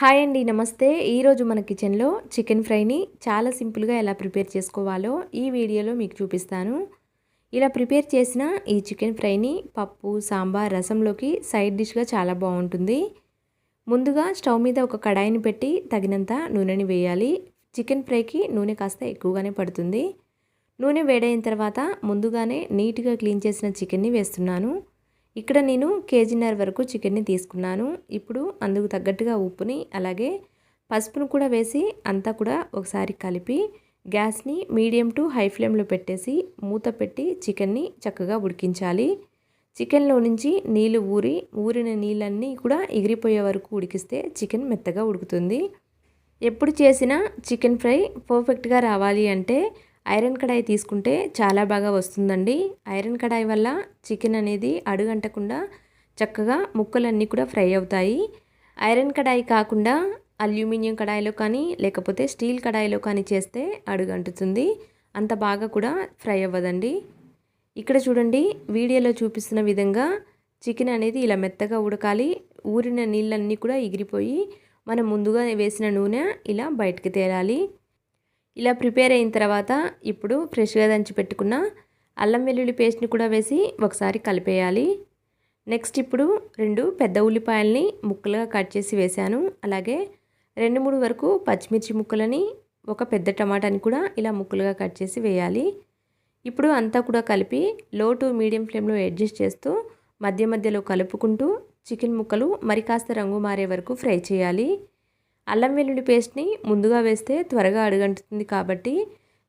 Hi అండి నమస్తే. ఈరోజు మన కిచెన్లో చికెన్ ఫ్రైని చాలా సింపుల్గా ఎలా ప్రిపేర్ చేసుకోవాలో ఈ వీడియోలో మీకు చూపిస్తాను. ఇలా ప్రిపేర్ చేసిన ఈ చికెన్ ఫ్రైని పప్పు సాంబార్ రసంలోకి సైడ్ డిష్గా చాలా బాగుంటుంది. ముందుగా స్టవ్ మీద ఒక కడాయిని పెట్టి తగినంత నూనెని వేయాలి. చికెన్ ఫ్రైకి నూనె కాస్త ఎక్కువగానే పడుతుంది. నూనె వేడైన తర్వాత ముందుగానే నీట్గా క్లీన్ చేసిన చికెన్ని వేస్తున్నాను. ఇక్కడ నేను కేజీన్నర వరకు చికెన్ని తీసుకున్నాను. ఇప్పుడు అందుకు తగ్గట్టుగా ఉప్పుని అలాగే పసుపును కూడా వేసి అంతా కూడా ఒకసారి కలిపి గ్యాస్ని మీడియం టు హై ఫ్లేమ్లో పెట్టేసి మూత పెట్టి చికెన్ని చక్కగా ఉడికించాలి. చికెన్లో నుంచి నీళ్ళు ఊరి ఊరిన నీళ్ళన్నీ కూడా ఎగిరిపోయే వరకు ఉడికిస్తే చికెన్ మెత్తగా ఉడుకుతుంది. ఎప్పుడు చేసినా చికెన్ ఫ్రై పర్ఫెక్ట్గా రావాలి అంటే ఐరన్ కడాయి తీసుకుంటే చాలా బాగా వస్తుందండి. ఐరన్ కడాయి వల్ల చికెన్ అనేది అడుగంటకుండా చక్కగా ముక్కలన్నీ కూడా ఫ్రై అవుతాయి. ఐరన్ కడాయి కాకుండా అల్యూమినియం కడాయిలో కానీ లేకపోతే స్టీల్ కడాయిలో కానీ చేస్తే అడుగంటుతుంది. అంత బాగా కూడా ఫ్రై అవ్వదండి. ఇక్కడ చూడండి వీడియోలో చూపిస్తున్న విధంగా చికెన్ అనేది ఇలా మెత్తగా ఉడకాలి. ఊరిన నీళ్ళన్నీ కూడా ఎగిరిపోయి మనం ముందుగా వేసిన నూనె ఇలా బయటకు తేలాలి. ఇలా ప్రిపేర్ అయిన తర్వాత ఇప్పుడు ఫ్రెష్గా దంచి పెట్టుకున్న అల్లం వెల్లుల్లి పేస్ట్ని కూడా వేసి ఒకసారి కలిపేయాలి. నెక్స్ట్ ఇప్పుడు రెండు పెద్ద ఉల్లిపాయల్ని ముక్కలుగా కట్ చేసి వేశాను. అలాగే రెండు మూడు వరకు పచ్చిమిర్చి ముక్కలని ఒక పెద్ద టమాటాని కూడా ఇలా ముక్కలుగా కట్ చేసి వేయాలి. ఇప్పుడు అంతా కూడా కలిపి లో టు మీడియం ఫ్లేమ్లో అడ్జస్ట్ చేస్తూ మధ్య మధ్యలో కలుపుకుంటూ చికెన్ ముక్కలు మరి కాస్త రంగు మారే వరకు ఫ్రై చేయాలి. అల్లం వెల్లుల్లి పేస్ట్ని ముందుగా వేస్తే త్వరగా అడుగంటుతుంది కాబట్టి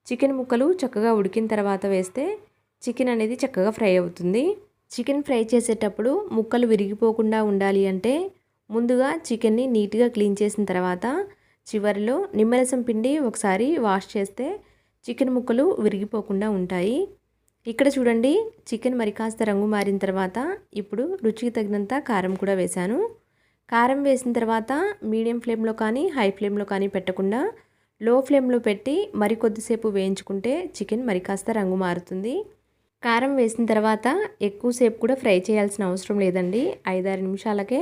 చికెన్ ముక్కలు చక్కగా ఉడికిన తర్వాత వేస్తే చికెన్ అనేది చక్కగా ఫ్రై అవుతుంది. చికెన్ ఫ్రై చేసేటప్పుడు ముక్కలు విరిగిపోకుండా ఉండాలి అంటే ముందుగా చికెన్ని నీట్గా క్లీన్ చేసిన తర్వాత చివరిలో నిమ్మరసం పిండి ఒకసారి వాష్ చేస్తే చికెన్ ముక్కలు విరిగిపోకుండా ఉంటాయి. ఇక్కడ చూడండి చికెన్ మరి కాస్త రంగు మారిన తర్వాత ఇప్పుడు రుచికి తగినంత కారం కూడా వేశాను. కారం వేసిన తర్వాత మీడియం ఫ్లేమ్లో కానీ హై ఫ్లేమ్లో కానీ పెట్టకుండా లో ఫ్లేమ్లో పెట్టి మరి కొద్దిసేపు వేయించుకుంటే చికెన్ మరి కాస్త రంగు మారుతుంది. కారం వేసిన తర్వాత ఎక్కువసేపు కూడా ఫ్రై చేయాల్సిన అవసరం లేదండి. ఐదారు నిమిషాలకే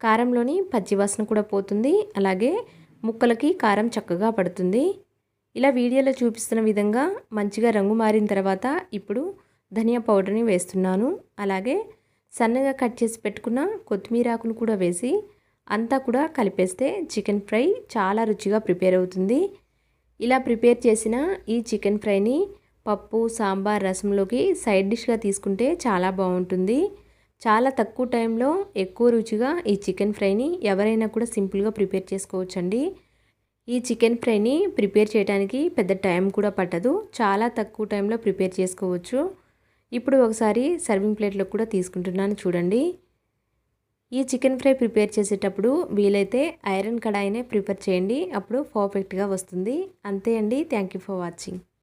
కారంలోని పచ్చివాసన కూడా పోతుంది. అలాగే ముక్కలకి కారం చక్కగా పడుతుంది. ఇలా వీడియోలో చూపిస్తున్న విధంగా మంచిగా రంగు మారిన తర్వాత ఇప్పుడు ధనియా పౌడర్ని వేస్తున్నాను. అలాగే సన్నగా కట్ చేసి పెట్టుకున్న కొత్తిమీర ఆకును కూడా వేసి అంతా కూడా కలిపేస్తే చికెన్ ఫ్రై చాలా రుచిగా ప్రిపేర్ అవుతుంది. ఇలా ప్రిపేర్ చేసిన ఈ చికెన్ ఫ్రైని పప్పు సాంబార్ రసంలోకి సైడ్ డిష్గా తీసుకుంటే చాలా బాగుంటుంది. చాలా తక్కువ టైంలో ఎక్కువ రుచిగా ఈ చికెన్ ఫ్రైని ఎవరైనా కూడా సింపుల్గా ప్రిపేర్ చేసుకోవచ్చండి. ఈ చికెన్ ఫ్రైని ప్రిపేర్ చేయడానికి పెద్ద టైం కూడా పట్టదు. చాలా తక్కువ టైంలో ప్రిపేర్ చేసుకోవచ్చు. ఇప్పుడు ఒకసారి సర్వింగ్ ప్లేట్లో కూడా తీసుకుంటున్నాను చూడండి. ఈ చికెన్ ఫ్రై ప్రిపేర్ చేసేటప్పుడు వీలైతే ఐరన్ కడాయినే ప్రిపేర్ చేయండి. అప్పుడు పర్ఫెక్ట్గా వస్తుంది. అంతే అండి. Thank you for watching